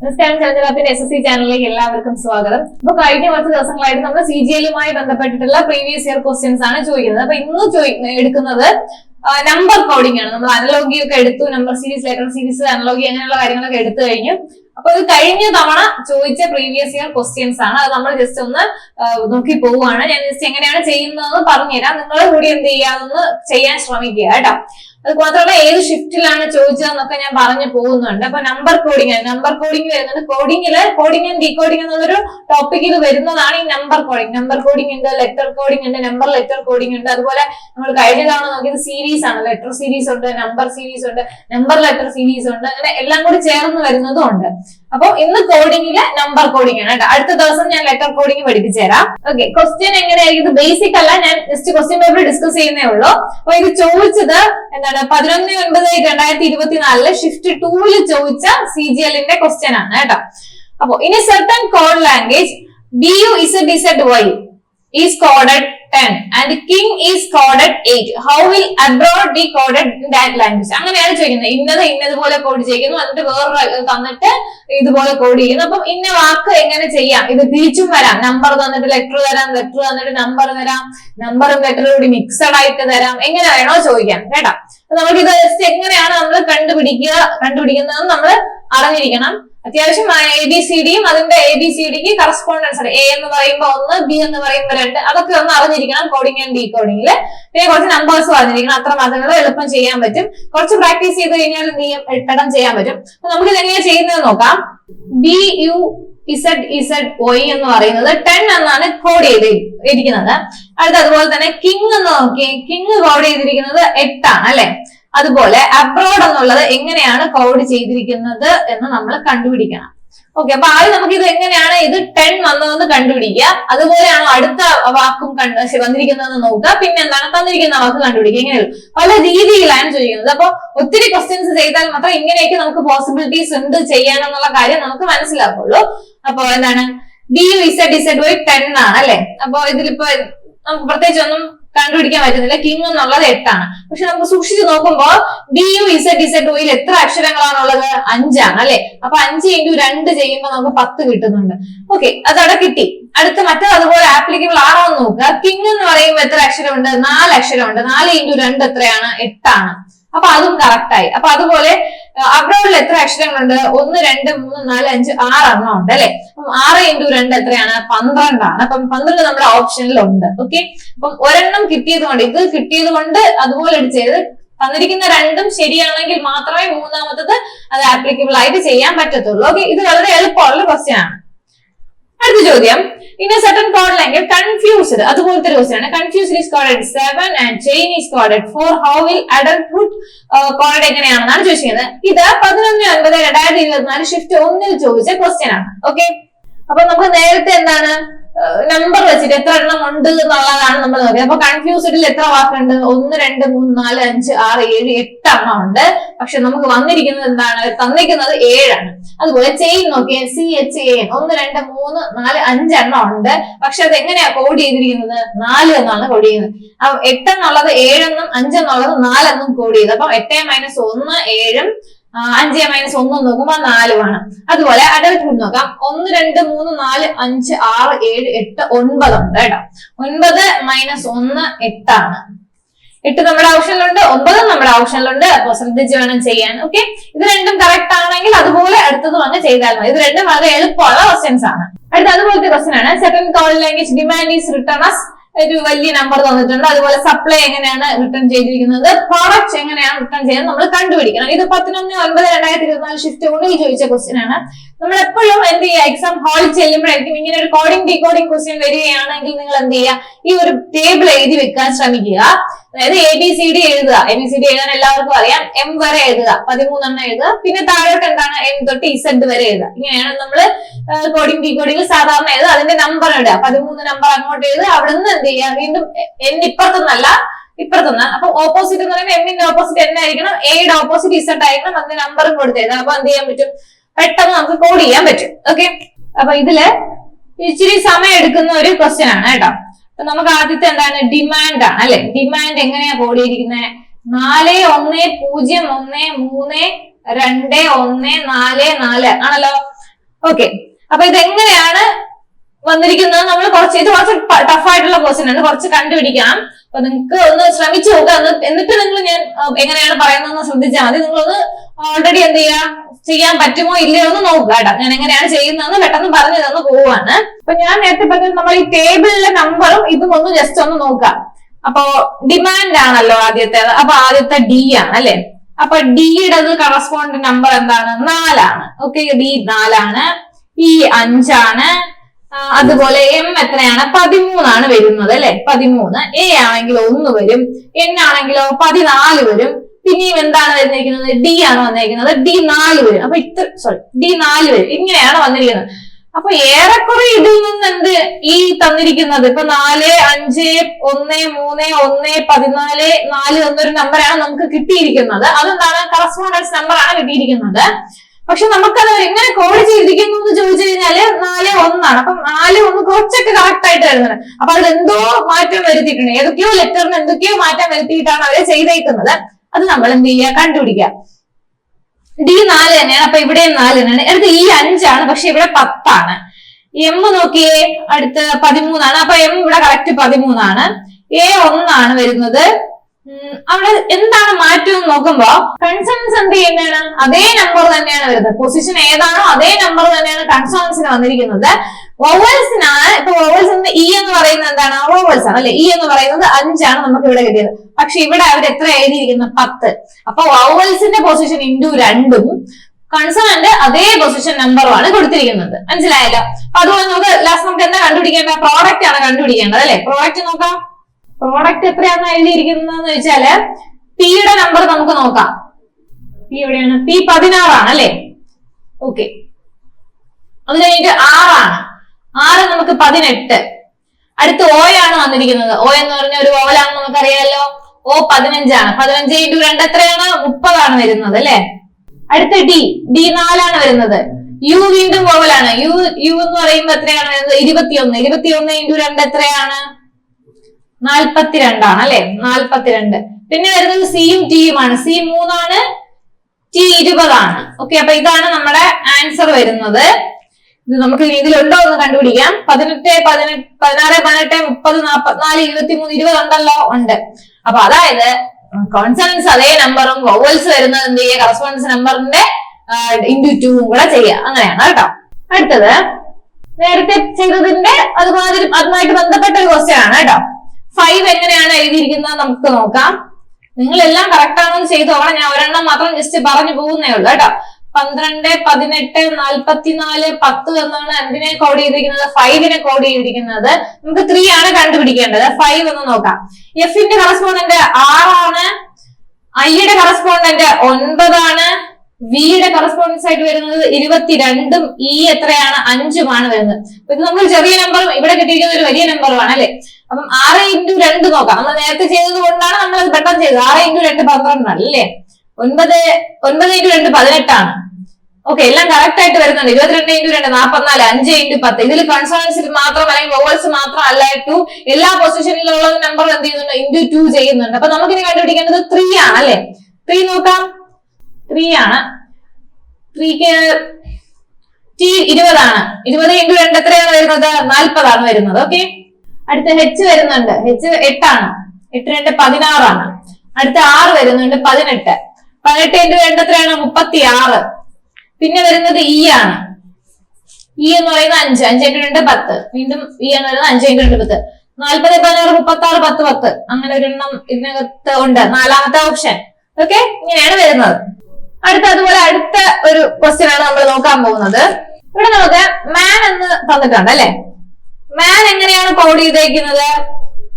നമസ്കാരം ചന്ദ്രകാപ്പിന്റെ S S C ചാനലിലേക്ക് എല്ലാവർക്കും സ്വാഗതം. അപ്പൊ കഴിഞ്ഞ കുറച്ച് ദിവസങ്ങളായിട്ട് നമ്മൾ സി ജി എല്ലുമായി ബന്ധപ്പെട്ടിട്ടുള്ള പ്രീവിയസ് ഇയർ ക്വസ്റ്റ്യൻസ് ആണ് ചോദിക്കുന്നത്. അപ്പൊ ഇന്ന് ചോദി- എടുക്കുന്നത് നമ്പർ കോഡിംഗ് ആണ്. നമ്മൾ അനലോഗി ഒക്കെ എടുത്തു number series letter series analogy അങ്ങനെയുള്ള കാര്യങ്ങളൊക്കെ എടുത്തു കഴിഞ്ഞു. അപ്പൊ ഇത് കഴിഞ്ഞ തവണ ചോദിച്ച പ്രീവിയസ് ഇയർ ക്വസ്റ്റ്യൻസ് ആണ്. അത് നമ്മൾ ജസ്റ്റ് ഒന്ന് നോക്കി പോവുകയാണ്. ഞാൻ ജസ്റ്റ് എങ്ങനെയാണ് ചെയ്യുന്നതെന്ന് പറഞ്ഞുതരാം. നിങ്ങൾ കൂടി എന്ത് ചെയ്യുക ചെയ്യാൻ ശ്രമിക്കുക കേട്ടോ. അത് മാത്രമല്ല ഏത് ഷിഫ്റ്റിലാണ് ചോദിച്ചതെന്നൊക്കെ ഞാൻ പറഞ്ഞു പോകുന്നുണ്ട്. അപ്പൊ നമ്പർ കോഡിംഗ് നമ്പർ കോഡിംഗ് വരുന്നുണ്ട് കോഡിംഗിൽ കോഡിംഗ് ആൻഡ് ഡീകോഡിംഗ് എന്നൊരു ടോപ്പിക്കിൽ വരുന്നതാണ് ഈ നമ്പർ കോഡിംഗ് നമ്പർ കോഡിംഗ് ഉണ്ട് ലെറ്റർ കോഡിംഗ് ഉണ്ട് നമ്പർ ലെറ്റർ കോഡിംഗ് ഉണ്ട്. അതുപോലെ നമ്മൾ കഴിഞ്ഞ തവണ നോക്കിയത് സീരീസ് ആണ്. ലെറ്റർ സീരീസ് ഉണ്ട് നമ്പർ സീരീസ് ഉണ്ട് നമ്പർ ലെറ്റർ സീരീസ് ഉണ്ട്. അങ്ങനെ എല്ലാം കൂടി ചേർന്ന് വരുന്നതും ഉണ്ട്. അപ്പൊ ഇന്ന് കോഡിംഗിൽ നമ്പർ കോഡിംഗ് ആണ് കേട്ടോ. അടുത്ത ദിവസം ഞാൻ ലെറ്റർ കോഡിംഗ് പഠിപ്പിച്ചു തരാം. ഓക്കെ ക്വസ്റ്റ്യൻ എങ്ങനെയായിരിക്കും ഇത് ബേസിക് അല്ല ഞാൻ ജസ്റ്റ് ക്വസ്റ്റ്യൻ പേപ്പർ ഡിസ്കസ് ചെയ്യുന്നേ ഉള്ളൂ. അപ്പൊ ഇത് ചോദിച്ചത് എന്താണ്? പതിനൊന്ന് ഒൻപത് രണ്ടായിരത്തി ഇരുപത്തിനാലിൽ ഷിഫ്റ്റ് ടൂവിൽ ചോദിച്ച സി ജി എല്ലിന്റെ ക്വസ്റ്റ്യൻ ആണ് കേട്ടോ. അപ്പൊ ഇനി certain code language B U Z Z Y is code 10 and king is 8 how will abroad be coded in that language? അങ്ങനെയാണ് ചോദിക്കുന്നത്. ഇന്നത് ഇന്നതുപോലെ കോഡ് ചെയ്യുന്നു എന്നിട്ട് വേറൊരു തന്നിട്ട് ഇതുപോലെ കോഡ് ചെയ്യുന്നു. അപ്പം ഇന്ന വാക്ക് എങ്ങനെ ചെയ്യാം? ഇത് തിരിച്ചും വരാം. നമ്പർ തന്നിട്ട് ലെറ്റർ തരാം ലെറ്റർ തന്നിട്ട് നമ്പർ തരാം. നമ്പറും ലെറ്ററും കൂടി മിക്സഡ് ആയിട്ട് തരാം. എങ്ങനെ വേണോ ചോദിക്കാം. കേട്ടോ? അപ്പൊ നമുക്ക് ഇത് എങ്ങനെയാണ് നമ്മൾ കണ്ടുപിടിക്കുക കണ്ടുപിടിക്കുന്നതെന്ന് നമ്മൾ അറിഞ്ഞിരിക്കണം. അത്യാവശ്യം എ ബി സി ഡിയും അതിന്റെ എ ബി സി ഡിക്ക് കറസ്പോണ്ടൻസ് എ എന്ന് പറയുമ്പോൾ ഒന്ന് ബി എന്ന് പറയുമ്പോൾ രണ്ട്. അതൊക്കെ ഒന്ന് അറിഞ്ഞിരിക്കണം. കോഡിംഗ് ആൻഡ് ഡീകോഡിംഗിൽ പിന്നെ കുറച്ച് നമ്പേഴ്സ് പറഞ്ഞിരിക്കണം. അത്ര മാത്രമേ എളുപ്പം ചെയ്യാൻ പറ്റും. കുറച്ച് പ്രാക്ടീസ് ചെയ്ത് കഴിഞ്ഞാൽ ചെയ്യും പെട്ടെന്ന് ചെയ്യാൻ പറ്റും. അപ്പൊ നമുക്ക് ഇതെങ്ങനെയാ ചെയ്യുന്നത് നോക്കാം. ബി യു ഇസഡ് ഇസഡ് ഒയ് എന്ന് പറയുന്നത് ടെൻ എന്നാണ് കോഡ് ചെയ്ത് ഇരിക്കുന്നത്. അടുത്ത അതുപോലെ തന്നെ കിങ് എന്ന് നോക്കി. കിങ് കോഡ് ചെയ്തിരിക്കുന്നത് എട്ടാണ് അല്ലെ? അതുപോലെ അബ്രോഡ് എന്നുള്ളത് എങ്ങനെയാണ് കോഡ് ചെയ്തിരിക്കുന്നത് എന്ന് നമ്മൾ കണ്ടുപിടിക്കണം. ഓക്കെ അപ്പൊ ആദ്യം നമുക്ക് ഇത് എങ്ങനെയാണ് ഇത് ടെൻ വന്നതെന്ന് കണ്ടുപിടിക്കുക. അതുപോലെയാണോ അടുത്ത വാക്കും വന്നിരിക്കുന്നതെന്ന് നോക്കുക. പിന്നെ എന്താണ് തന്നിരിക്കുന്ന വാക്ക് കണ്ടുപിടിക്കുക. ഇങ്ങനെയുള്ളൂ പല രീതിയിലാണ് ചോദിക്കുന്നത്. അപ്പൊ ഒത്തിരി ക്വസ്റ്റ്യൻസ് ചെയ്താൽ മാത്രം ഇങ്ങനെയൊക്കെ നമുക്ക് പോസിബിലിറ്റീസ് ഉണ്ട് ചെയ്യാനെന്നുള്ള കാര്യം നമുക്ക് മനസ്സിലാക്കുള്ളൂ അപ്പൊ എന്താണ്? B U Z Z ten ആണ് അല്ലെ? അപ്പൊ ഇതിലിപ്പോ നമുക്ക് പ്രത്യേകിച്ച് ഒന്നും കണ്ടുപിടിക്കാൻ പറ്റുന്നില്ല. കിങ് എന്നുള്ളത് എട്ടാണ്. പക്ഷെ നമുക്ക് സൂക്ഷിച്ച് നോക്കുമ്പോ ഡി യു ഇസഡ് ഇസഡ് ഒയിൽ എത്ര അക്ഷരങ്ങളാണുള്ളത്? അഞ്ചാണ് അല്ലെ? അപ്പൊ അഞ്ച് ഇന്റു രണ്ട് ചെയ്യുമ്പോൾ നമുക്ക് പത്ത് കിട്ടുന്നുണ്ട്. ഓക്കെ അതവിടെ കിട്ടി. അടുത്ത മറ്റേ അതുപോലെ ആപ്ലിക്കബിൾ ആണോ എന്ന് നോക്കുക. കിങ് എന്ന് പറയുമ്പോൾ എത്ര അക്ഷരമുണ്ട്? നാല് അക്ഷരമുണ്ട്. നാല് ഇന്റു രണ്ട് എത്രയാണ്? എട്ടാണ്. അപ്പൊ അതും കറക്റ്റായി അപ്പൊ അതുപോലെ അബ്രോഡിൽ എത്ര അക്ഷരങ്ങളുണ്ട്? ഒന്ന് രണ്ട് മൂന്ന് നാല് അഞ്ച് ആറ് എണ്ണം ഉണ്ട് അല്ലെ? ആറ് ഇന്റു രണ്ട് എത്രയാണ്? പന്ത്രണ്ടാണ്. അപ്പം പന്ത്രണ്ട് നമ്മുടെ ഓപ്ഷനിൽ ഉണ്ട് ഓക്കെ അപ്പം ഒരെണ്ണം കിട്ടിയത് കൊണ്ട് ഇത് കിട്ടിയത് കൊണ്ട് അതുപോലെ ചെയ്ത് തന്നിരിക്കുന്ന രണ്ടും ശരിയാണെങ്കിൽ മാത്രമേ മൂന്നാമത്തത് അത് ആപ്ലിക്കബിൾ ആയിട്ട് ചെയ്യാൻ പറ്റത്തുള്ളൂ. ഓക്കെ ഇത് വളരെ എളുപ്പമുള്ള ക്വസ്റ്റ്യൻ ആണ്. അടുത്ത ചോദ്യം. In a certain code language confused അതുപോലത്തെ ഒരു ക്വസ്റ്റ്യൻ ആണ്. Confused is coded seven and chain is coded four how will adulthood coded എങ്ങനെയാണെന്നാണ് ചോദിക്കുന്നത് ഇത് പതിനൊന്ന് ഒൻപത് രണ്ടായിരത്തി ഇരുപത്തിനാല് ഷിഫ്റ്റ് ഒന്നിൽ ചോദിച്ച ക്വസ്റ്റ്യൻ ആണ്. ഓക്കെ അപ്പൊ നമുക്ക് നേരത്തെ എന്താണ് നമ്പർ വെച്ചിട്ട് എത്ര എണ്ണം ഉണ്ട് എന്നുള്ളതാണ് നമ്മൾ നോക്കിയത്. അപ്പൊ കൺഫ്യൂസ്ഡിൽ എത്ര വാക്കുണ്ട്? ഒന്ന് രണ്ട് മൂന്ന് നാല് അഞ്ച് ആറ് ഏഴ് എട്ട് എണ്ണം ഉണ്ട്. പക്ഷെ നമുക്ക് വന്നിരിക്കുന്നത് എന്താണ്? തന്നിരിക്കുന്നത് ഏഴാണ്. അതുപോലെ ചെയിൻ നോക്കിയാൽ സി എച്ച് എ ഒന്ന് രണ്ട് മൂന്ന് നാല് അഞ്ച് എണ്ണം ഉണ്ട്. പക്ഷെ അത് എങ്ങനെയാ കോഡ് ചെയ്തിരിക്കുന്നത്? നാല് എന്നാണ് കോഡ് ചെയ്യുന്നത്. അപ്പൊ എട്ടെന്നുള്ളത് ഏഴെന്നും അഞ്ചെന്നുള്ളത് നാലെന്നും കോഡ് ചെയ്ത്. അപ്പൊ എട്ട് മൈനസ് ഒന്ന് ഏഴും അഞ്ച് മൈനസ് ഒന്ന് നോക്കുമ്പോൾ വേണം. അതുപോലെ അഡൽട്ട്ഹുഡ് നോക്കാം. ഒന്ന് രണ്ട് മൂന്ന് നാല് അഞ്ച് ആറ് ഏഴ് എട്ട് ഒൻപത് ഉണ്ട് കേട്ടോ. ഒൻപത് മൈനസ് ഒന്ന് എട്ടാണ്. എട്ട് നമ്മുടെ ഓപ്ഷനിലുണ്ട് ഒമ്പത് നമ്മുടെ ഓപ്ഷനിലുണ്ട് അപ്പൊ ശ്രദ്ധിച്ച് വേണം ചെയ്യാൻ. ഓക്കെ ഇത് രണ്ടും കറക്റ്റ് ആണെങ്കിൽ അതുപോലെ അടുത്തത് വന്ന് ചെയ്താൽ മതി. ഇത് രണ്ടും വളരെ എളുപ്പമുള്ള ക്വസ്റ്റ്യൻസ് ആണ്. അടുത്ത അതുപോലത്തെ ക്വസ്റ്റ്യൻ ആണ്. Second code language demand is written as ഒരു വലിയ നമ്പർ തന്നിട്ടുണ്ട്. അതുപോലെ സപ്ലൈ എങ്ങനെയാണ് റിട്ടേൺ ചെയ്തിരിക്കുന്നത്? പ്രോഡക്റ്റ് എങ്ങനെയാണ് റിട്ടേൺ ചെയ്യുന്നത് നമ്മൾ കണ്ടുപിടിക്കണം. ഇത് പതിനൊന്ന് ഒൻപത് രണ്ടായിരത്തി ഇരുപത്തിനാല് ഷിഫ്റ്റ് ഒന്നിൽ ചോദിച്ച ക്വസ്റ്റ്യൻ ആണ്. നമ്മൾ എപ്പോഴും എന്ത് ചെയ്യുക? എക്സാം ഹാളിൽ ചെല്ലുമ്പോഴായിരിക്കും ഇങ്ങനെ ഒരു കോഡിംഗ് ഡീകോഡിംഗ് ക്വസ്റ്റ്യൻ വരികയാണെങ്കിൽ നിങ്ങൾ എന്ത് ചെയ്യുക? ഈ ഒരു ടേബിൾ എഴുതി വെക്കാൻ ശ്രമിക്കുക. അതായത് എ ബി സി ഡി എഴുതുക. എ ബി സി ഡി എഴുതാൻ എല്ലാവർക്കും അറിയാം. എം വരെ എഴുതുക. പതിമൂന്നെണ്ണം എഴുതുക. പിന്നെ താഴോട്ട് എന്താണ്? എം തൊട്ട് ഇസഡ് വരെ എഴുതുക. ഇങ്ങനെയാണ് നമ്മൾ കോഡിംഗ് ഡീകോഡിംഗ് സാധാരണ എഴുതുക. അതിന്റെ നമ്പർ ഇടുക. പതിമൂന്ന് നമ്പർ അങ്ങോട്ട് എഴുതുക. അവിടെ നിന്ന് എന്ത് ചെയ്യുക? വീണ്ടും എൻ ഇപ്പുറത്തുനിന്നല്ല ഇപ്പുറത്തുനിന്ന്. അപ്പൊ ഓപ്പോസിറ്റ് എന്ന് പറയുമ്പോൾ എമ്മിന്റെ ഓപ്പോസിറ്റ് എന്നായിരിക്കണം എയുടെ ഓപ്പോസിറ്റ് ഇസഡ് ആയിരിക്കണം. അതിന്റെ നമ്പറും കൊടുത്ത് എഴുതുക. അപ്പൊ എന്ത് ചെയ്യാൻ പറ്റും? പെട്ടെന്ന് നമുക്ക് കോഡ് ചെയ്യാൻ പറ്റും. ഓക്കെ അപ്പൊ ഇതിൽ ഇച്ചിരി സമയം എടുക്കുന്ന ഒരു ക്വസ്റ്റ്യൻ ആണ് കേട്ടോ. നമുക്ക് ആദ്യത്തെ എന്താണ്? ഡിമാൻഡ് ആണ് അല്ലെ? ഡിമാൻഡ് എങ്ങനെയാ കൂടിയിരിക്കുന്നത് നാല് ഒന്ന് പൂജ്യം ഒന്ന് മൂന്ന് രണ്ട് ഒന്ന് നാല് നാല് ആണല്ലോ? ഓക്കെ അപ്പൊ ഇതെങ്ങനെയാണ് വന്നിരിക്കുന്നത്? നമ്മൾ കുറച്ച് ഇത് കുറച്ച് ടഫ് ആയിട്ടുള്ള ആണ്. കുറച്ച് കണ്ടുപിടിക്കാം. അപ്പൊ നിങ്ങൾക്ക് ഒന്ന് ശ്രമിച്ചു നോക്കാം. എന്നിട്ട് നിങ്ങൾ ഞാൻ എങ്ങനെയാണ് പറയുന്നതെന്ന് ശ്രദ്ധിച്ചാൽ മതി. നിങ്ങളൊന്ന് ഓൾറെഡി എന്ത് ചെയ്യാ? ചെയ്യാൻ പറ്റുമോ ഇല്ലയോ എന്ന് നോക്കുക കേട്ടോ. ഞാൻ എങ്ങനെയാണ് ചെയ്യുന്നതെന്ന് പെട്ടെന്ന് പറഞ്ഞു തന്ന് പോവാണ്. അപ്പൊ ഞാൻ നേരത്തെ പറഞ്ഞത് നമ്മൾ ഈ ടേബിളിലെ നമ്പറും ഇതും ഒന്ന് ജസ്റ്റ് ഒന്ന് നോക്കാം. അപ്പോ ഡിമാൻഡ് ആണല്ലോ ആദ്യത്തേത്. അപ്പൊ ആദ്യത്തെ ഡി ആണ് അല്ലെ? അപ്പൊ ഡിയുടെ കറസ്പോണ്ട് നമ്പർ എന്താണ്? നാലാണ്. ഓക്കെ ഡി നാലാണ്. ഇ അഞ്ചാണ്. ആ, അതുപോലെ എം എത്രയാണ്? പതിമൂന്നാണ് വരുന്നത് അല്ലെ? പതിമൂന്ന്. എ ആണെങ്കിൽ ഒന്ന് വരും. എൻ ആണെങ്കിലോ പതിനാല് വരും. പിന്നെയും എന്താണ് വന്നിരിക്കുന്നത്? ഡി ആണ് വന്നിരിക്കുന്നത്. ഡി നാല് വരും. അപ്പൊ ഇത്ര സോറി ഡി നാല് വരും. ഇങ്ങനെയാണ് വന്നിരിക്കുന്നത്. അപ്പൊ ഏറെക്കുറെ ഇതിൽ നിന്ന് എന്ത് ഈ തന്നിരിക്കുന്നത്? ഇപ്പൊ നാല് അഞ്ച് ഒന്ന് മൂന്ന് ഒന്ന് പതിനാല് നാല് എന്നൊരു നമ്പറാണ് നമുക്ക് കിട്ടിയിരിക്കുന്നത്. അതെന്താണ്? കറസ്പോണ്ടൻസ് നമ്പറാണ് കിട്ടിയിരിക്കുന്നത്. പക്ഷെ നമുക്കത് എങ്ങനെ കോഡ് ചെയ്തിരിക്കുന്നു എന്ന് ചോദിച്ചു കഴിഞ്ഞാൽ നാല് ഒന്നാണ്. അപ്പൊ നാല് ഒന്ന് കുറച്ചൊക്കെ കറക്റ്റ് ആയിട്ട് വരുന്നത്. അപ്പൊ അതിൽ എന്തോ മാറ്റം വരുത്തിയിട്ടുണ്ട്. ഏതൊക്കെയോ ലെറ്ററിന് എന്തൊക്കെയോ മാറ്റം വരുത്തിയിട്ടാണ് അവരെ ചെയ്തേക്കുന്നത്. അത് നമ്മൾ എന്ത് ചെയ്യുക കണ്ടുപിടിക്കുക ഡി നാല് തന്നെയാണ്. അപ്പൊ ഇവിടെയും നാല് തന്നെയാണ്. അടുത്ത് ഈ അഞ്ചാണ്. പക്ഷെ ഇവിടെ പത്താണ്. എം നോക്കിയേ അടുത്ത് പതിമൂന്നാണ്. അപ്പൊ എം ഇവിടെ കറക്റ്റ് പതിമൂന്നാണ്. എ ഒന്നാണ് വരുന്നത്. അവിടെ എന്താണ് മാറ്റം എന്ന് നോക്കുമ്പോ കൺസൺസ് എന്ത് ചെയ്യുന്നതാണ്? അതേ നമ്പർ തന്നെയാണ് വരുന്നത്. പൊസിഷൻ ഏതാണോ അതേ നമ്പർ തന്നെയാണ് കൺസോണൻസിന് വന്നിരിക്കുന്നത്. വോവൽസിനാണ് ഇപ്പൊ വോവൽസ് ഇ എന്ന് പറയുന്നത് എന്താണ്? വോവൽസ് ആണ് അല്ലെ? ഇ എന്ന് പറയുന്നത് അഞ്ചാണ് നമുക്ക് ഇവിടെ കിട്ടിയത്. പക്ഷെ ഇവിടെ അവർ എത്ര എഴുതിയിരിക്കുന്നത് പത്ത്. അപ്പൊ വോവൽസിന്റെ പൊസിഷൻ ഇൻഡു രണ്ടും കൺസണന്റ് അതേ പൊസിഷൻ നമ്പറുമാണ് കൊടുത്തിരിക്കുന്നത്. മനസ്സിലായല്ലോ? അപ്പൊ അതുപോലെ നമുക്ക് ലാസ്റ്റ് നമുക്ക് എന്താ കണ്ടുപിടിക്കേണ്ട പ്രോഡക്റ്റ് ആണ് കണ്ടുപിടിക്കേണ്ടത് അല്ലെ? പ്രോഡക്റ്റ് നോക്കാം. പ്രോഡക്റ്റ് എത്രയാണ് എഴുതിയിരിക്കുന്നതെന്ന് വെച്ചാൽ പിയുടെ നമ്പർ നമുക്ക് നോക്കാം. പി എവിടെയാണ്? പി പതിനാറാണ് അല്ലെ? ഓക്കെ അത് കഴിഞ്ഞിട്ട് ആറാണ്. ആറ് നമുക്ക് പതിനെട്ട്. അടുത്ത് ഓ ആണ് വന്നിരിക്കുന്നത്. ഓ എന്ന് പറഞ്ഞ ഒരു ഓലാണെന്ന് നമുക്കറിയാലോ. ഓ പതിനഞ്ചാണ്. പതിനഞ്ച് ഇന്റു രണ്ട് എത്രയാണ്? മുപ്പതാണ് വരുന്നത് അല്ലെ? അടുത്ത ഡി ഡി നാലാണ് വരുന്നത്. യു വീണ്ടും ഓവലാണ് യു യു എന്ന് പറയുമ്പോ എത്രയാണ് വരുന്നത്? ഇരുപത്തിയൊന്ന്. ഇരുപത്തിയൊന്ന് ഇന്റു രണ്ട് എത്രയാണ്? നാൽപ്പത്തിരണ്ടാണ് അല്ലെ? നാൽപ്പത്തിരണ്ട് പിന്നെ വരുന്നത് സിയും ടിയുമാണ് സി മൂന്നാണ് ടി ഇരുപതാണ്. ഓക്കെ അപ്പൊ ഇതാണ് നമ്മുടെ ആൻസർ വരുന്നത്. ഇത് നമുക്ക് ഇതിലുണ്ടോ എന്ന് കണ്ടുപിടിക്കാം. പതിനെട്ട് പതിനെട്ട് പതിനാറ് പതിനെട്ട് മുപ്പത് നാൽപ്പത്തിനാല് ഇരുപത്തി മൂന്ന് ഇരുപത് ഉണ്ടല്ലോ ഉണ്ട്. അപ്പൊ അതായത് കോൺസണൻസ് അതേ നമ്പറും വോവൽസ് വരുന്നത് എന്ത് ചെയ്യുക? കറസ്പോണ്ടൻസ് നമ്പറിന്റെ ഇന്റു ടൂ കൂടെ ചെയ്യുക. അങ്ങനെയാണ് കേട്ടോ. അടുത്തത് നേരത്തെ ചെയ്തതിന്റെ അതുമാതിരി അതുമായിട്ട് ബന്ധപ്പെട്ട ഒരു ക്വസ്റ്റ്യൻ ആണ് കേട്ടോ. ഫൈവ് എങ്ങനെയാണ് എഴുതിയിരിക്കുന്നത് നമുക്ക് നോക്കാം. നിങ്ങൾ എല്ലാം കറക്റ്റ് ആണെന്ന് അവിടെ ഞാൻ ഒരെണ്ണം മാത്രം ജസ്റ്റ് പറഞ്ഞു പോകുന്നേ ഉള്ളൂ കേട്ടോ. പന്ത്രണ്ട് പതിനെട്ട് നാൽപ്പത്തിനാല് പത്ത് എന്നാണ് എന്തിനെ കോഡ് ചെയ്തിരിക്കുന്നത്? ഫൈവിനെ കോഡ് ചെയ്തിരിക്കുന്നത്. നമുക്ക് ത്രീ ആണ് കണ്ടുപിടിക്കേണ്ടത്. ഫൈവ് എന്ന് നോക്കാം. എഫിന്റെ കറസ്പോണ്ടന്റ് ആറാണ്. ഐയുടെ കറസ്പോണ്ടന്റ് ഒൻപതാണ്. വിയുടെ കറസ്പോണ്ടൻസ് ആയിട്ട് വരുന്നത് ഇരുപത്തിരണ്ടും. ഇ എത്രയാണ്? അഞ്ചുമാണ് വരുന്നത്. ഇത് നമ്മൾ ചെറിയ നമ്പറും ഇവിടെ കിട്ടിയിരിക്കുന്ന ഒരു വലിയ നമ്പറുമാണ് അല്ലെ? അപ്പം ആറ് ഇന്റു രണ്ട് നോക്കാം. നമ്മൾ നേരത്തെ ചെയ്തത് കൊണ്ടാണ് നമ്മൾ അത് പെട്ടെന്ന് ചെയ്തത്. ആറ് ഇന്റു രണ്ട് പന്ത്രണ്ടാണ് അല്ലേ? ഒൻപത് ഒൻപത് ഇന്റു രണ്ട് പതിനെട്ടാണ്. ഓക്കെ എല്ലാം കറക്റ്റ് ആയിട്ട് വരുന്നുണ്ട്. ഇരുപത്തിരണ്ട് ഇന്റു രണ്ട് നാൽപ്പത്തിനാല് അഞ്ച് ഇന്റു പത്ത്. ഇതിൽ കൺസോണൻസിൽ മാത്രം അല്ലെങ്കിൽ വോവൽസ് മാത്രം അല്ല ടു എല്ലാ പൊസിഷനിലുള്ള നമ്പർ എന്ത് ചെയ്യുന്നുണ്ട്? ഇന്റു ടു ചെയ്യുന്നുണ്ട്. അപ്പൊ നമുക്ക് ഇനി കണ്ടുപിടിക്കേണ്ടത് ത്രീ ആണ് അല്ലെ? ത്രീ നോക്കാം. ത്രീ ആണ്. ത്രീക്ക് ടി ഇരുപതാണ്. ഇരുപത് ഇന്റു രണ്ട് എത്രയാണ് വരുന്നത്? നാൽപ്പതാണ് വരുന്നത്. ഓക്കെ? അടുത്ത ഹെച്ച് വരുന്നുണ്ട്. ഹെച്ച് എട്ടാണ്. എട്ട് രണ്ട് പതിനാറാണ്. അടുത്ത ആറ് വരുന്നുണ്ട് പതിനെട്ട്. പതിനെട്ട് ഇന്റു രണ്ട് മുപ്പത്തി ആറ് പിന്നെ വരുന്നത് ഇ ആണ്. ഇ എന്ന് പറയുന്നത് അഞ്ച്. അഞ്ച് ഇന്റു രണ്ട് പത്ത്. വീണ്ടും ഇ എന്ന് പറയുന്നത് അഞ്ച് ഇന്റു രണ്ട് പത്ത്. നാൽപ്പത് പതിനാറ് മുപ്പത്തി ആറ് പത്ത് പത്ത്. അങ്ങനെ ഒരെണ്ണം ഇതിനകത്ത് ഉണ്ട്. നാലാമത്തെ ഓപ്ഷൻ ഓക്കെ ഇങ്ങനെയാണ് വരുന്നത്. അടുത്ത അതുപോലെ അടുത്ത ഒരു ക്വസ്റ്റ്യൻ ആണ് നമ്മൾ നോക്കാൻ പോകുന്നത്. ഇവിടെ നമുക്ക് മാൻ എന്ന് തന്നിട്ടുണ്ട് അല്ലെ? മാൻ എങ്ങനെയാണ് കോഡ് ചെയ്തേക്കുന്നത്?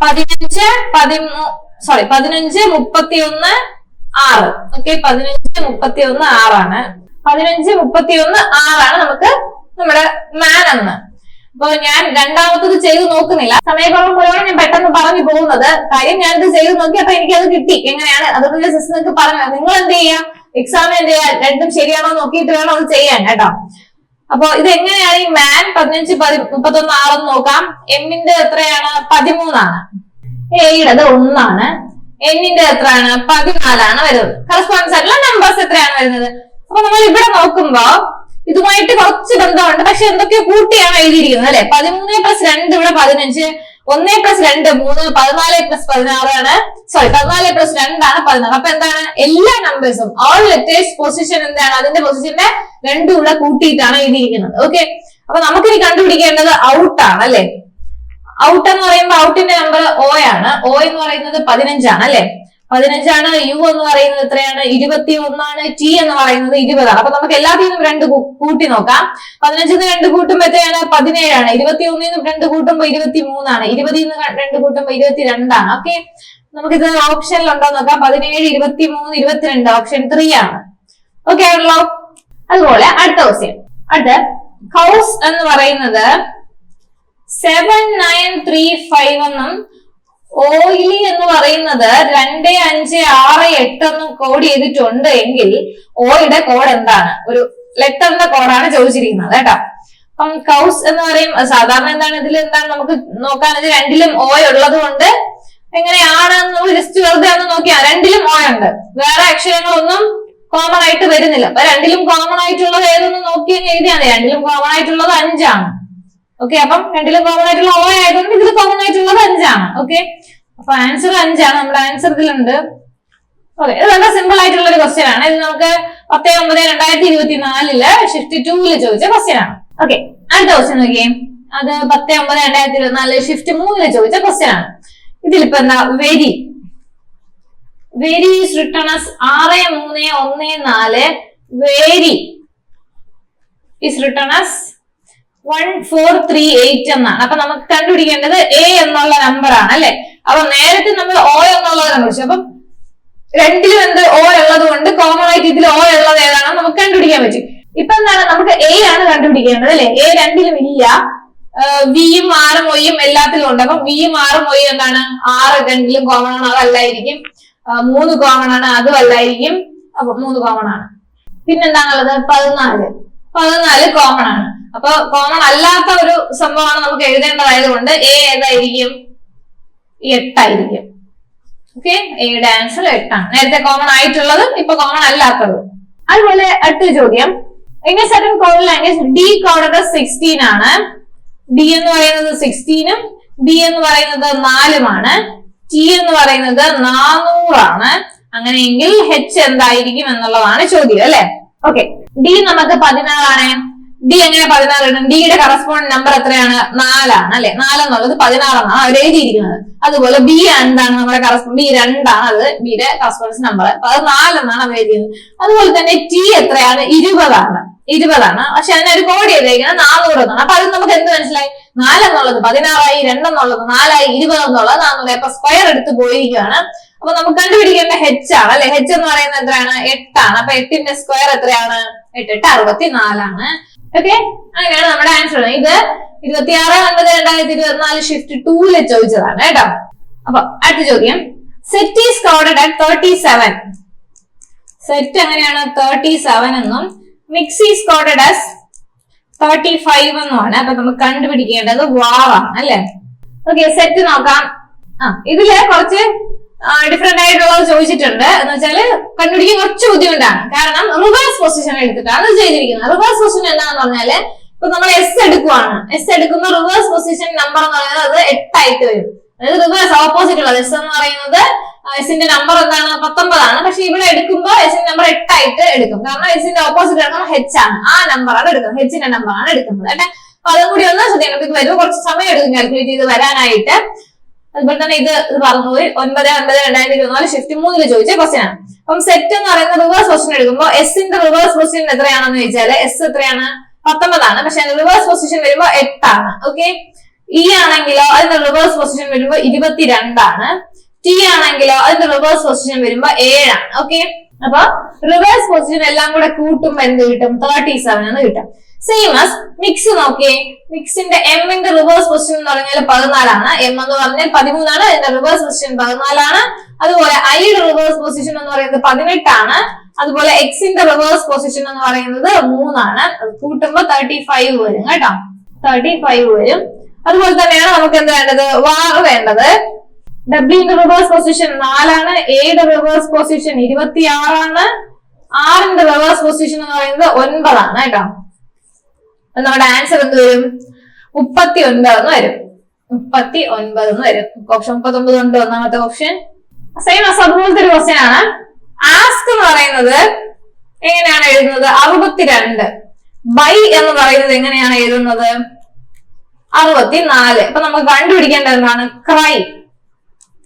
പതിനഞ്ച് പതിമൂ സോറി പതിനഞ്ച് മുപ്പത്തി ഒന്ന് ആറ്. ഓക്കെ പതിനഞ്ച് മുപ്പത്തി ഒന്ന് ആറാണ്. പതിനഞ്ച് മുപ്പത്തി ഒന്ന് ആറാണ് നമുക്ക് നമ്മുടെ മാൻ എന്ന്. അപ്പൊ ഞാൻ രണ്ടാമത്തത് ചെയ്ത് നോക്കുന്നില്ല. സമയക്കുറവ് പോലെയാണ് ഞാൻ പെട്ടെന്ന് പറഞ്ഞു പോകുന്നത്. കാര്യം ഞാൻ ഇത് ചെയ്ത് നോക്കി അപ്പൊ എനിക്ക് അത് കിട്ടി. എങ്ങനെയാണ്? അതുകൊണ്ട് ജസ്റ്റ് നിങ്ങൾക്ക് പറഞ്ഞു നിങ്ങൾ എന്ത് ചെയ്യാ? എക്സാമിന് എന്ത് ചെയ്യാ രണ്ടും ശരിയാണോ നോക്കിയിട്ട് വേണം അത് ചെയ്യാൻ കേട്ടോ. അപ്പൊ ഇത് എങ്ങനെയാണ് ഈ മാൻ പതിനഞ്ച് പതി മുപ്പത്തൊന്ന് ആറെന്ന് നോക്കാം. എമ്മിന്റെ എത്രയാണ്? പതിമൂന്നാണ്. എയുടെ ഒന്നാണ്. എന്നിന്റെ എത്രയാണ്? പതിനാലാണ് വരുന്നത്. കറസ്പോണ്ടൻസ് ആയിട്ടുള്ള നമ്പേഴ്സ് എത്രയാണ് വരുന്നത്? അപ്പൊ നമ്മൾ ഇവിടെ നോക്കുമ്പോ ഇതുമായിട്ട് കുറച്ച് ബന്ധമുണ്ട്. പക്ഷെ എന്തൊക്കെയോ കൂട്ടിയാണ് എഴുതിയിരിക്കുന്നത് അല്ലെ? പതിമൂന്ന് പ്ലസ് രണ്ട് ഇവിടെ പതിനഞ്ച്. ഒന്നേ പ്ലസ് രണ്ട് മൂന്ന് പതിനാല് പ്ലസ് പതിനാറാണ് സോറി പതിനാല് പ്ലസ് രണ്ടാണ് പതിനാറ്. അപ്പൊ എന്താണ്? എല്ലാ നമ്പേഴ്സും ഓൾ ലെറ്റേഴ്സ് പൊസിഷൻ എന്താണ്? അതിന്റെ പൊസിഷന്റെ രണ്ടും കൂടെ കൂട്ടിയിട്ടാണ് എഴുതിയിരിക്കുന്നത്. ഓക്കെ അപ്പൊ നമുക്കിനി കണ്ടുപിടിക്കേണ്ടത് ഔട്ടാണ് അല്ലെ? ഔട്ട് എന്ന് പറയുമ്പോൾ ഔട്ടിന്റെ നമ്പർ ഓ ആണ്. ഓ എന്ന് പറയുന്നത് പതിനഞ്ചാണ് അല്ലെ? പതിനഞ്ചാണ്. യു എന്ന് പറയുന്നത് എത്രയാണ്? ഇരുപത്തി ഒന്നാണ് ടി എന്ന് പറയുന്നത് ഇരുപതാണ് അപ്പൊ നമുക്ക് എല്ലാത്തിനും രണ്ട് കൂട്ടി നോക്കാം. പതിനഞ്ചിൽ നിന്ന് രണ്ട് കൂട്ടുമ്പോ എത്രയാണ്? പതിനേഴാണ്. ഇരുപത്തി ഒന്നിൽ നിന്നും രണ്ട് കൂട്ടുമ്പോ ഇരുപത്തി മൂന്നാണ് ഇരുപതിൽ നിന്ന് രണ്ട് കൂട്ടുമ്പോ ഇരുപത്തി രണ്ടാണ് ഓക്കെ നമുക്കിത് ഓപ്ഷനിൽ ഉണ്ടോ നോക്കാം. പതിനേഴ് ഇരുപത്തി മൂന്ന് ഇരുപത്തിരണ്ട്. ഓപ്ഷൻ ത്രീ ആണ്. ഓക്കെ ആണല്ലോ? അതുപോലെ അടുത്ത ക്വസ്റ്റ്യൻ അടുത്ത. ഹൗസ് എന്ന് പറയുന്നത് സെവൻ നയൻ ത്രീ ഫൈവ് എന്നും ഓയിലി എന്ന് പറയുന്നത് രണ്ട് അഞ്ച് ആറ് എട്ട് എന്ന് കോഡ് ചെയ്തിട്ടുണ്ട് എങ്കിൽ ഓയുടെ കോഡ് എന്താണ്? ഒരു ലെറ്ററിന്റെ കോഡാണ് ചോദിച്ചിരിക്കുന്നത് കേട്ടോ. അപ്പം കൗസ് എന്ന് പറയും സാധാരണ എന്താണ് ഇതിൽ എന്താണ് നമുക്ക് നോക്കാൻ രണ്ടിലും ഓ ഉള്ളത് കൊണ്ട് എങ്ങനെയാണെന്ന് നമുക്ക് ജസ്റ്റ് വെറുതെ ഒന്ന് നോക്കിയാ രണ്ടിലും ഓ ഉണ്ട്. വേറെ അക്ഷരങ്ങളൊന്നും കോമൺ ആയിട്ട് വരുന്നില്ല. അപ്പൊ രണ്ടിലും കോമൺ ആയിട്ടുള്ളത് ഏതൊന്നും നോക്കി എഴുതിയാണ് രണ്ടിലും കോമൺ ആയിട്ടുള്ളത് അഞ്ചാണ്. ഓക്കെ അപ്പം രണ്ടിലും കോമൺ ആയിട്ടുള്ള ഓ ആയതുകൊണ്ട് ഇതിൽ കോമൺ ആയിട്ടുള്ളത് അഞ്ചാണ്. ഓക്കെ അപ്പൊ ആൻസർ അഞ്ചാണ്. നമ്മുടെ ആൻസർ ഇതിലുണ്ട്. ഓക്കെ ഇത് വളരെ സിമ്പിൾ ആയിട്ടുള്ള ഒരു ക്വസ്റ്റ്യൻ ആണ്. ഇത് നമുക്ക് പത്ത് ഒമ്പത് രണ്ടായിരത്തി ഇരുപത്തി നാലിൽ ഷിഫ്റ്റ് ടൂവിൽ ചോദിച്ച ക്വസ്റ്റ്യൻ ആണ്. ഓക്കെ അടുത്ത ക്വസ്റ്റ്യൻ നോക്കിയേ. അത് പത്ത് ഒമ്പത് രണ്ടായിരത്തി ഇരുപത്തിനാലിൽ ഷിഫ്റ്റ് മൂന്നിൽ ചോദിച്ച ക്വസ്റ്റ്യൻ ആണ്. ഇതിലിപ്പോ എന്താ? വെരി വെരി ആസ് ആറ് മൂന്ന് ഒന്ന് നാല്. Very is written as one four three eight എന്നാണ്. അപ്പൊ നമുക്ക് കണ്ടുപിടിക്കേണ്ടത് എ എന്നുള്ള നമ്പർ ആണ് അല്ലെ? അപ്പൊ നേരത്തെ നമ്മൾ ഓ എന്നുള്ളത് കണ്ടുപിടിച്ചു അപ്പം രണ്ടിലും എന്ത് ഓ ഉള്ളത് കൊണ്ട് കോമൺ ആയിട്ട് ഇതിൽ ഓ ഉള്ളത് ഏതാണെന്ന് നമുക്ക് കണ്ടുപിടിക്കാൻ പറ്റും. ഇപ്പൊ എന്താണ്? നമുക്ക് എ ആണ് കണ്ടുപിടിക്കേണ്ടത് അല്ലെ? എ രണ്ടിലും ഇല്ല. വിയും ആറും ഒയും എല്ലാത്തിലും ഉണ്ട്. അപ്പം വിയും ആറും ഒയും എന്താണ്? ആറ് രണ്ടിലും കോമൺ ആണ് അതല്ലായിരിക്കും. മൂന്ന് കോമൺ ആണ് അതും അല്ലായിരിക്കും. അപ്പൊ മൂന്ന് കോമൺ ആണ്. പിന്നെന്താണുള്ളത്? പതിനാല്. പതിനാല് കോമൺ ആണ്. അപ്പൊ കോമൺ അല്ലാത്ത ഒരു സംഭവമാണ് നമുക്ക് എഴുതേണ്ടതായത് കൊണ്ട് എ ഏതായിരിക്കും എട്ടായിരിക്കും. ഓക്കെ എയുടെ ആൻസർ എട്ടാണ്. നേരത്തെ കോമൺ ആയിട്ടുള്ളത് ഇപ്പൊ കോമൺ അല്ലാത്തത്. അതുപോലെ അടുത്ത ചോദ്യം. എങ്ങനെ certain code language D coded sixteen ആണ്. ഡി എന്ന് പറയുന്നത് സിക്സ്റ്റീനും ബി എന്ന് പറയുന്നത് നാലുമാണ് ടി എന്ന് പറയുന്നത് നാനൂറാണ് അങ്ങനെയെങ്കിൽ ഹെച്ച് എന്തായിരിക്കും എന്നുള്ളതാണ് ചോദ്യം അല്ലെ? ഓക്കെ ഡി നമുക്ക് പതിനാറാണ്. ഡി എങ്ങനെ പതിനാറ് d ഡിയുടെ കറസ്പോണ്ട് നമ്പർ എത്രയാണ്? നാലാണ് അല്ലെ? നാലെന്നുള്ളത് പതിനാറെന്നാണ് അവർ എഴുതിയിരിക്കുന്നത്. അതുപോലെ ബി എന്താണ് നമ്മുടെ കറസ്പോണ്ട് ബി രണ്ടാണ് അത് ബിയുടെ കറസ്പോണ്ടൻസ് നമ്പർ അപ്പൊ അത് നാലെന്നാണ് അവർ എഴുതിയത്. അതുപോലെ തന്നെ ടി എത്രയാണ്? ഇരുപതാണ്. ഇരുപതാണ്. പക്ഷെ അതിനൊരു കോഡ് ചെയ്തേക്കുന്നത് നാനൂറ് എന്നാണ് അപ്പൊ അത് നമുക്ക് എന്ത് മനസ്സിലായി? നാലെന്നുള്ളത് പതിനാറായി രണ്ടെന്നുള്ളത് നാലായി ഇരുപത് എന്നുള്ളത് നാനൂറ്. അപ്പൊ സ്ക്വയർ എടുത്ത് പോയിരിക്കുകയാണ്. അപ്പൊ നമുക്ക് കണ്ടുപിടിക്കേണ്ട ഹെച്ച് ആണ് അല്ലെ? ഹെച്ച് എന്ന് പറയുന്നത് എത്രയാണ്? എട്ടാണ്. അപ്പൊ എട്ടിന്റെ സ്ക്വയർ എത്രയാണ്? എട്ട് എട്ട് അറുപത്തി നാലാണ് ഓക്കെ അങ്ങനെയാണ് നമ്മുടെ ആൻസർ ഇത് ഇരുപത്തിയാറ് ഒൻപത് രണ്ടായിരത്തി ഇരുപത്തിനാല് ഷിഫ്റ്റ് ടൂൽ ചോദിച്ചതാണ് കേട്ടോ. അപ്പൊ അടുത്ത ചോദ്യം. Set is coded at thirty seven set എങ്ങനെയാണ്? തേർട്ടി സെവൻ എന്നും mix is coded as thirty five എന്നുമാണ്. അപ്പൊ നമുക്ക് കണ്ടുപിടിക്കേണ്ടത് വാവാണ് അല്ലെ? ഓക്കെ സെറ്റ് നോക്കാം. ആ ഇതിൽ കുറച്ച് ഡിഫറെന്റ് ആയിട്ടുള്ളത് ചോദിച്ചിട്ടുണ്ട്. എന്ന് വെച്ചാൽ കണ്ടുപിടിക്കാൻ കുറച്ച് ബുദ്ധിമുട്ടാണ്. കാരണം റിവേഴ്സ് പൊസിഷൻ എടുത്തിട്ടാണ് ചെയ്തിരിക്കുന്നത്. റിവേഴ്സ് പൊസിഷൻ എന്താണെന്ന് പറഞ്ഞാൽ ഇപ്പൊ നമ്മൾ എസ് എടുക്കുവാണ്. എസ് എടുക്കുന്ന റിവേഴ്സ് പൊസിഷൻ നമ്പർ എന്ന് പറയുന്നത് അത് എട്ടായിട്ട് വരും. അതായത് റിവേഴ്സ് ഓപ്പോസിറ്റ് ഉള്ളത്. എസ് എന്ന് പറയുന്നത് എസിന്റെ നമ്പർ എന്താണ്? പത്തൊമ്പതാണ്. പക്ഷെ ഇവിടെ എടുക്കുമ്പോൾ എസിന്റെ നമ്പർ എട്ടായിട്ട് എടുക്കും. കാരണം എസിന്റെ ഓപ്പോസിറ്റ് എടുക്കുന്നത് ഹെച്ച് ആണ്. ആ നമ്പറാണ് എടുക്കുന്നത്. ഹെച്ചിന്റെ നമ്പറാണ് എടുക്കുന്നത്. അല്ലെ? അപ്പൊ അതും കൂടി ഒന്ന് ശ്രദ്ധിക്കണം. ഇത് വരുമ്പോൾ കുറച്ച് സമയം എടുക്കും. കാൽക്കുലേറ്റ് ചെയ്ത് വരാനായിട്ട്. അതുപോലെ തന്നെ ഇത് പറഞ്ഞു പറഞ്ഞുപോയി ഒൻപത് ഒൻപത് രണ്ടായിരത്തി ഇരുപത്തിനാല് ഷിഫ്റ്റ് മൂന്നിൽ ചോദിച്ച ക്വസ്റ്റ്യൻ ആണ്. അപ്പം സെറ്റ് എന്ന് പറയുന്ന റിവേഴ്സ് പൊസിഷൻ എടുക്കുമ്പോൾ എസിന്റെ റിവേഴ്സ് പൊസിഷൻ എത്രയാണെന്ന് ചോദിച്ചാൽ എസ് എത്രയാണ്? പത്തൊമ്പതാണ്. പക്ഷെ റിവേഴ്സ് പൊസിഷൻ വരുമ്പോൾ എട്ടാണ്. ഓക്കെ ഇ ആണെങ്കിലോ അതിന്റെ റിവേഴ്സ് പൊസിഷൻ വരുമ്പോൾ ഇരുപത്തിരണ്ടാണ്. ടി ആണെങ്കിലോ അതിന്റെ റിവേഴ്സ് പൊസിഷൻ വരുമ്പോ ഏഴാണ്. ഓക്കെ അപ്പൊ റിവേഴ്സ് പൊസിഷൻ എല്ലാം കൂടെ കൂട്ടുമ്പോ എന്ത് കിട്ടും? തേർട്ടി സെവൻ എന്ന് കിട്ടും സെയിം ആസ് മിക്സ് നോക്കിയേ. മിക്സിന്റെ എമ്മിന്റെ റിവേഴ്സ് പൊസിഷൻ എന്ന് പറഞ്ഞാൽ പതിനാലാണ്. എം എന്ന് പറഞ്ഞാൽ പതിമൂന്നാണ്. അതിന്റെ റിവേഴ്സ് പൊസിഷൻ പതിനാലാണ്. അതുപോലെ ഐയുടെ റിവേഴ്സ് പൊസിഷൻ എന്ന് പറയുന്നത് പതിനെട്ടാണ്. അതുപോലെ എക്സിന്റെ റിവേഴ്സ് പൊസിഷൻ എന്ന് പറയുന്നത് മൂന്നാണ്. അത് കൂട്ടുമ്പോ തേർട്ടി ഫൈവ് വരും കേട്ടോ. തേർട്ടി ഫൈവ് വരും. അതുപോലെ തന്നെയാണ് നമുക്ക് എന്ത് വേണ്ടത്? വാർ വേണ്ടത്. ഡബ്ല്യൂന്റെ റിവേഴ്സ് പൊസിഷൻ നാലാണ്. എയുടെ റിവേഴ്സ് പൊസിഷൻ ഇരുപത്തി ആറാണ് ആറിന്റെ റിവേഴ്സ് പൊസിഷൻ എന്ന് പറയുന്നത് ഒൻപതാണ് കേട്ടോ. നമ്മുടെ ആൻസർ എന്ത് വരും? മുപ്പത്തി ഒൻപത് എന്ന് വരും. മുപ്പത്തി ഒൻപത് എന്ന് വരും. ഓപ്ഷൻ മുപ്പത്തി ഒമ്പത് ഉണ്ട്. ഒന്നാമത്തെ ഓപ്ഷൻ സെയിം അതുപോലത്തെ ഒരു ക്വസ്റ്റ്യൻ ആണ്. ആസ്ക് എന്ന് പറയുന്നത് എങ്ങനെയാണ് എഴുതുന്നത്? അറുപത്തിരണ്ട്. ബൈ എന്ന് പറയുന്നത് എങ്ങനെയാണ് എഴുതുന്നത്? അറുപത്തിനാല്. അപ്പൊ നമുക്ക് കണ്ടുപിടിക്കേണ്ടത് എന്താണ്? ക്രൈ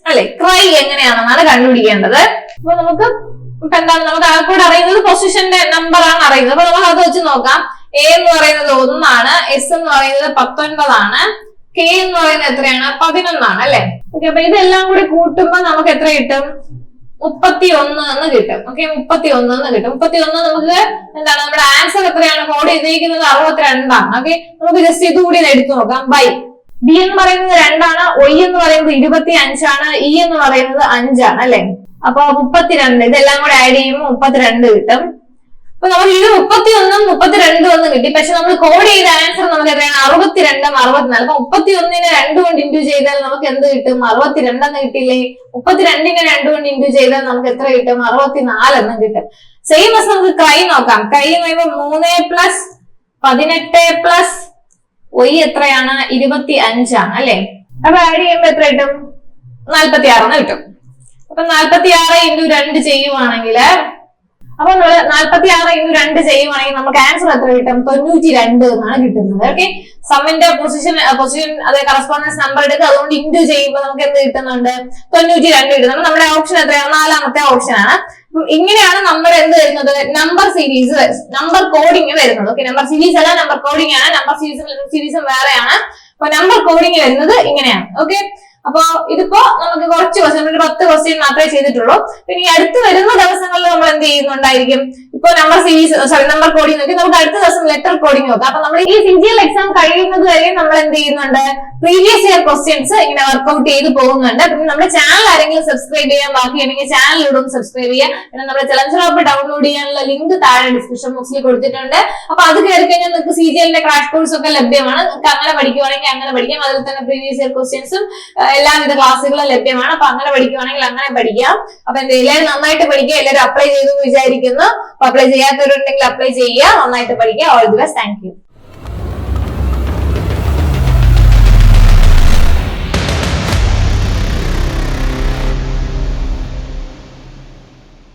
അല്ലെ? ക്രൈ എങ്ങനെയാണെന്നാണ് കണ്ടുപിടിക്കേണ്ടത്. അപ്പൊ നമുക്ക് ഇപ്പൊ എന്താണ്? നമുക്ക് ആകെക്കൂടെ അറിയുന്നത് പൊസിഷന്റെ നമ്പർ ആണ് അറിയുന്നത്. അപ്പൊ നമുക്ക് അത് വെച്ച് നോക്കാം. എ എന്ന് പറയുന്നത് ഒന്നാണ്. എസ് എന്ന് പറയുന്നത് പത്തൊൻപതാണ്. കെ എന്ന് പറയുന്നത് എത്രയാണ്? പതിനൊന്നാണ് അല്ലെ? ഓക്കെ അപ്പൊ ഇതെല്ലാം കൂടി കൂട്ടുമ്പോ നമുക്ക് എത്ര കിട്ടും? മുപ്പത്തി ഒന്ന് എന്ന് കിട്ടും. ഓക്കെ മുപ്പത്തി ഒന്ന് എന്ന് കിട്ടും. മുപ്പത്തി ഒന്ന് നമുക്ക് എന്താണ്? നമ്മുടെ ആൻസർ എത്രയാണ്? കോഡ് ചെയ്തിരിക്കുന്നത് അറുപത്തിരണ്ടാണ്. ഓക്കെ നമുക്ക് ജസ്റ്റ് ഇതുകൂടി എടുത്തു നോക്കാം. ബൈ ബി എന്ന് പറയുന്നത് രണ്ടാണ്. ഒയ് എന്ന് പറയുന്നത് ഇരുപത്തി അഞ്ചാണ് ഇ എന്ന് പറയുന്നത് അഞ്ചാണ്. അല്ലെ? അപ്പൊ മുപ്പത്തിരണ്ട് ഇതെല്ലാം കൂടെ ആഡ് ചെയ്യുമ്പോൾ മുപ്പത്തിരണ്ട് കിട്ടും. അപ്പൊ നമുക്ക് ഇത് മുപ്പത്തി ഒന്നും മുപ്പത്തിരണ്ടും ഒന്നും കിട്ടി. പക്ഷെ നമ്മൾ കോഡ് ചെയ്ത ആൻസർ നമുക്ക് എത്രയാണ്? അറുപത്തിരണ്ടും അറുപത്തിനാല്. അപ്പൊ മുപ്പത്തി ഒന്നിനെ രണ്ടു കൊണ്ട് ഇന്റു ചെയ്താൽ നമുക്ക് എന്ത് കിട്ടും? അറുപത്തിരണ്ടെന്ന് കിട്ടില്ലേ മുപ്പത്തിരണ്ടിനെ രണ്ടു കൊണ്ട് ഇന്റു ചെയ്താൽ നമുക്ക് എത്ര കിട്ടും? അറുപത്തിനാലെന്ന് കിട്ടും. സെയിം ബസ് നമുക്ക് കൈ നോക്കാം. കൈ പറയുമ്പോൾ മൂന്ന് പ്ലസ് പതിനെട്ട് പ്ലസ് ഒയ് എത്രയാണ്? ഇരുപത്തി അഞ്ചാണ് അല്ലെ? അപ്പൊ ആഡ് ചെയ്യുമ്പോ എത്ര കിട്ടും? നാൽപ്പത്തി ആറെന്ന് കിട്ടും. അപ്പൊ നാൽപ്പത്തി ആറ് ഇന്റു രണ്ട് ചെയ്യുവാണെങ്കിൽ അപ്പൊ നമ്മൾ നാൽപ്പത്തി ആറ് ഇന്റു രണ്ട് ചെയ്യുവാണെങ്കിൽ നമുക്ക് ആൻസർ എത്ര കിട്ടും? തൊണ്ണൂറ്റി രണ്ട് എന്നാണ് കിട്ടുന്നത്. ഓക്കെ? സമ്മിന്റെ പൊസിഷൻ പൊസിഷൻ അതായത് കറസ്പോണ്ടൻസ് നമ്പർ എടുക്കുക അതുകൊണ്ട് ഇന്റു ചെയ്യുമ്പോൾ നമുക്ക് എന്ത് കിട്ടുന്നുണ്ട്? തൊണ്ണൂറ്റി രണ്ട് കിട്ടുന്നുണ്ട് നമ്മുടെ ഓപ്ഷൻ എത്രയാണ്? നാലാമത്തെ ഓപ്ഷൻ ആണ്. ഇങ്ങനെയാണ് നമ്മൾ എന്ത് വരുന്നത്? നമ്പർ സീരീസ് നമ്പർ കോഡിങ് വരുന്നത്. ഓക്കെ? നമ്പർ സീരീസ് അല്ല നമ്പർ കോഡിംഗ് ആണ്. നമ്പർ സീരീസും സീരീസും വേറെയാണ്. അപ്പൊ നമ്പർ കോഡിംഗ് വരുന്നത് ഇങ്ങനെയാണ്. ഓക്കെ? അപ്പൊ ഇതിപ്പോ നമുക്ക് കുറച്ച് ക്വസ്റ്റ്യൻ ഒരു പത്ത് ക്വസ്റ്റ്യൻ മാത്രമേ ചെയ്തിട്ടുള്ളൂ. പിന്നെ ഈ അടുത്ത് വരുന്ന ദിവസങ്ങളിൽ നമ്മൾ എന്ത് ചെയ്യുന്നുണ്ടായിരിക്കും? ഇപ്പൊ നമ്മൾ സീരീസ് സോറി നമ്പർ കോഡിംഗ് നോക്കി. നമുക്ക് അടുത്ത ദിവസം ലെറ്റർ കോഡിംഗ് നോക്കാം. അപ്പൊ നമ്മൾ ഈ സിജിഎൽ എക്സാം കഴിയുന്നത് വരെ നമ്മൾ എന്ത് ചെയ്യുന്നുണ്ട്? പ്രീവിയസ് ഇയർ ക്വസ്റ്റ്യൻസ് ഇങ്ങനെ വർക്ക്ഔട്ട് ചെയ്ത് പോകുന്നുണ്ട്. പിന്നെ നമ്മുടെ ചാനൽ ആരെങ്കിലും സബ്സ്ക്രൈബ് ചെയ്യാൻ ബാക്കിയുണ്ടെങ്കിൽ ചാനലിലൂടെ സബ്സ്ക്രൈബ് ചെയ്യുക. പിന്നെ നമ്മുടെ ചലഞ്ചർ ആപ്പ് ഡൗൺലോഡ് ചെയ്യാനുള്ള ലിങ്ക് താഴെ ഡിസ്ക്രിപ്ഷൻ ബോക്സിൽ കൊടുത്തിട്ടുണ്ട്. അപ്പൊ അത് കയറി കഴിഞ്ഞാൽ നിങ്ങൾക്ക് സി ജി എല്ലിന്റെ ക്രാഷ് കോഴ്സ് ഒക്കെ ലഭ്യമാണ്. നിങ്ങൾക്ക് അങ്ങനെ പഠിക്കുവാണെങ്കിൽ അങ്ങനെ പഠിക്കാം. അതിൽ തന്നെ പ്രീവിയസ് ഇയർ ക്വസ്റ്റ്യൻസും എല്ലാവിധ ക്ലാസ്സുകളും ലഭ്യമാണ്. അപ്പൊ അങ്ങനെ പഠിക്കുവാണെങ്കിൽ അങ്ങനെ പഠിക്കാം. അപ്പൊ എല്ലാവരും നന്നായിട്ട് പഠിക്കുക എല്ലാവരും അപ്ലൈ ചെയ്തു വിചാരിക്കുന്നു. അപ്പൊ അപ്ലൈ ചെയ്യാത്തവരുണ്ടെങ്കിൽ അപ്ലൈ ചെയ്യുക. നന്നായിട്ട് പഠിക്കുക. All the best thank you